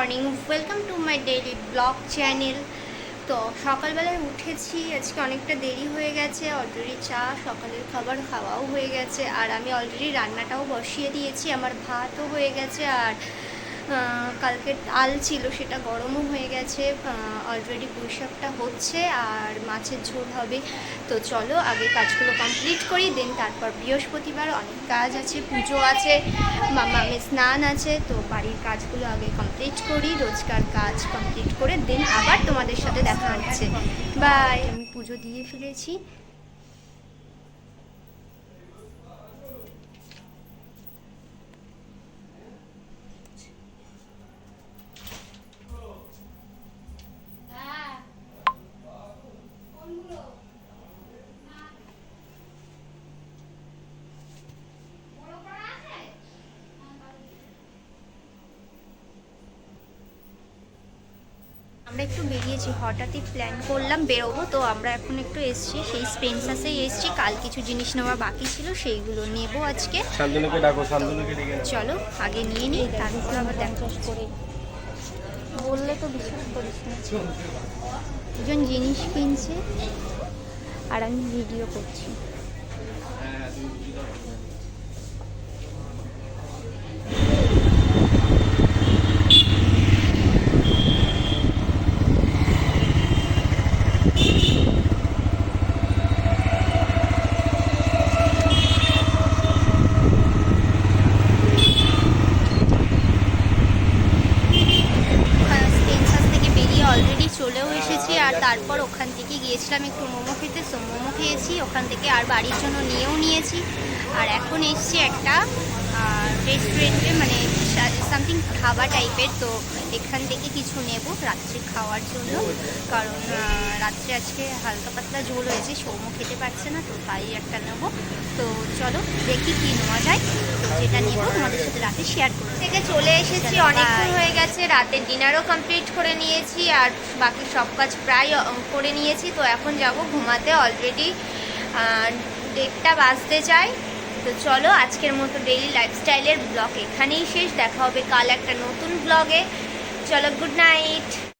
Morning welcome to my daily blog channel তো সকালবেলায় উঠেছি, আজকে অনেকটা দেরি হয়ে গেছে অলরেডি চা, সকালের খাবার খাওয়াও হয়ে গেছে, আর আমি অলরেডি রান্নাটাও বসিয়ে দিয়েছি, আমার ভাতও হয়ে গেছে, আর কালকে ডাল ছিল, সেটা গরমও হয়ে গেছে অলরেডি পুঁইশাকটা হচ্ছে আর মাছের ঝোল হবে। তো চলো, আগে কাজগুলো কমপ্লিট করি দেন তারপর বৃহস্পতিবার অনেক কাজ আছে, পুজো আছে মামামে স্নান আছে, তো বাড়ির কাজগুলো আগে কমপ্লিট করি, রোজকার কাজ কমপ্লিট করে দেন আবার তোমাদের সাথে দেখা হচ্ছে। বাই আমি পুজো দিয়ে ফেলেছি। আমরা একটু বেরিয়েছি হঠাৎই প্ল্যান করলাম বেরোবো তো আমরা এখন একটু এসছি সেই স্পেন্সাসেই এসছি কাল কিছু জিনিস নেওয়া বাকি ছিল সেইগুলো নেব আজকে। শান্তনুকে ডাকো শান্তনুকে ডেকে নাও। চলো আগে নিয়ে নিই তারপর আবার দেখা করে বললে তো বিশ্বাস করিস না। দুজন জিনিস কিনছে আর আমি ভিডিও করছি স্পেন্সাস থেকে বেরিয়ে অলরেডি চলেও এসেছি আর তারপর ওখান থেকে গিয়েছিলাম একটু মোমো খেতে, সো মোমো খেয়েছি। ওখান থেকে আর বাড়ির জন্য নিয়েও নিয়েছি। আর এখন এসছি একটা রেস্টুরেন্টে মানে সামথিং খাবার টাইপের তো এখান থেকে কিছু নেব রাত্রি খাওয়ার জন্য। কারণ রাত্রে আজকে হালকা পাতলা ঝোল হয়েছে সৌম্য খেতে পারছে না তো তাই একটা নেব। তো চলো দেখি কি নেওয়া যায়। তো যেটা নেব তোমাদের সাথে রাতে শেয়ার করব। থেকে চলে এসেছি অনেকক্ষণ হয়ে গেছে রাতের ডিনারও কমপ্লিট করে নিয়েছি আর বাকি সব কাজ প্রায় করে নিয়েছি। তো এখন যাব ঘুমাতে অলরেডি ডেটটা বাজতে চাই। তো চলো আজকের মতো ডেইলি লাইফস্টাইলের ব্লগ এখানেই শেষ। দেখা হবে কাল একটা নতুন ব্লগে চলো গুড নাইট